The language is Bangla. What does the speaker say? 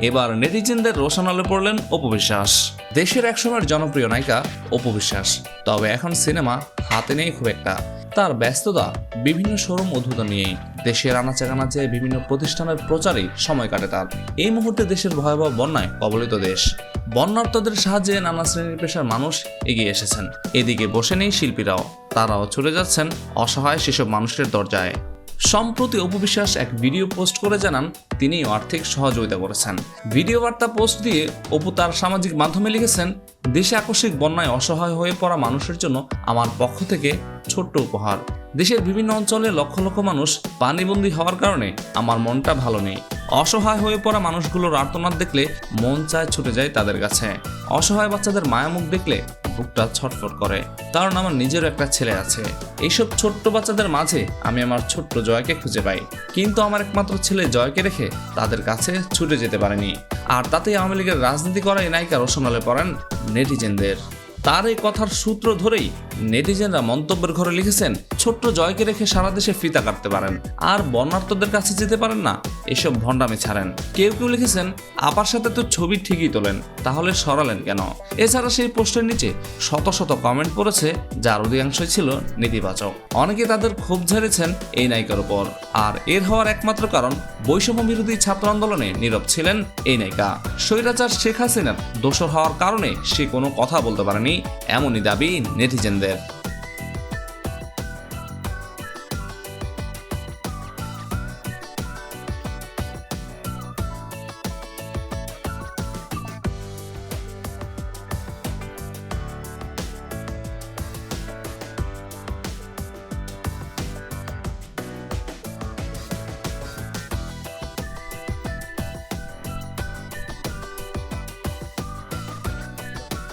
এবার নেটিজেনদের রোশনালে পড়লেন অপবিশ্বাস দেশের একসময়ের জনপ্রিয় নায়িকা অপবিশ্বাস তবে এখন সিনেমা হাতে নেই খুব একটা। তার ব্যস্ততা বিভিন্ন শোরুম উদ্বোধন নিয়েই। দেশের আনাচে কানাচে বিভিন্ন প্রতিষ্ঠানের প্রচারে সময় কাটে তার। এই মুহূর্তে দেশের ভয়াবহ বন্যায় কবলিত দেশ। বন্যার্থদের সাহায্যে নানা শ্রেণির পেশার মানুষ এগিয়ে এসেছেন। এদিকে বসে নেই শিল্পীরাও। তারাও ছুটে যাচ্ছেন অসহায় সেসব মানুষের দরজায়। সম্প্রতি অপবিশ্বাস এক ভিডিও পোস্ট করে জানান, তিনি আর্থিক সহযোগিতা করেছেন। ভিডিও বার্তা পোস্ট দিয়ে অপু তার সামাজিক মাধ্যমে লিখেছেন, দেশে আকস্মিক বন্যায় অসহায় হয়ে পড়া মানুষের জন্য আমার পক্ষ থেকে ছোট্ট উপহার। দেশের বিভিন্ন অঞ্চলে লক্ষ লক্ষ মানুষ পানিবন্দী হওয়ার কারণে আমার মনটা ভালো নেই। অসহায় হয়ে পড়া মানুষগুলোর আর্তনাদ দেখলে মন চায় ছুটে যায় তাদের কাছে। অসহায় বাচ্চাদের মায়ামুখ দেখলে বুকটা ছটফট করে। কারণ আমার নিজেরও একটা ছেলে আছে। এইসব ছোট্ট বাচ্চাদের মাঝে আমি আমার ছোট্ট জয়কে খুঁজে পাই। কিন্তু আমার একমাত্র ছেলে জয়কে রেখে তাদের কাছে ছুটে যেতে পারেনি। আর তাতে আওয়ামী লীগের রাজনীতি করা এই নায়িকা রোশনালে পড়েন নেটিজেনদের। তার এই কথার সূত্র ধরেই নেটিজেনরা মন্তব্যের ঘরে লিখেছেন, ছোট্ট জয়কে রেখে সারা দেশে ফিতা কাটতে পারেন। আর বর্ণার্থদের কাছে যেতে পারেন না, এসব ভণ্ডামি ছাড়েন। কেউ কেউ লিখেছেন, আপার সাথে তো ছবি ঠিকই তোলেন, তাহলে সরালেন কেন? এছাড়া সেই পোস্টের নিচে শত শত কমেন্ট পড়েছে, যার অধিকাংশই ছিল নেতিবাচক। অনেকে তাদের ক্ষোভ ঝেড়েছেন এই নায়িকার উপর। আর এর হওয়ার একমাত্র কারণ বৈষম্য বিরোধী ছাত্র আন্দোলনে নীরব ছিলেন এই নায়িকা। স্বৈরাচার শেখ হাসিনার দোষর হওয়ার কারণে সে কোনো কথা বলতে পারেনি। এমনই দাবি নেটিজেনদের।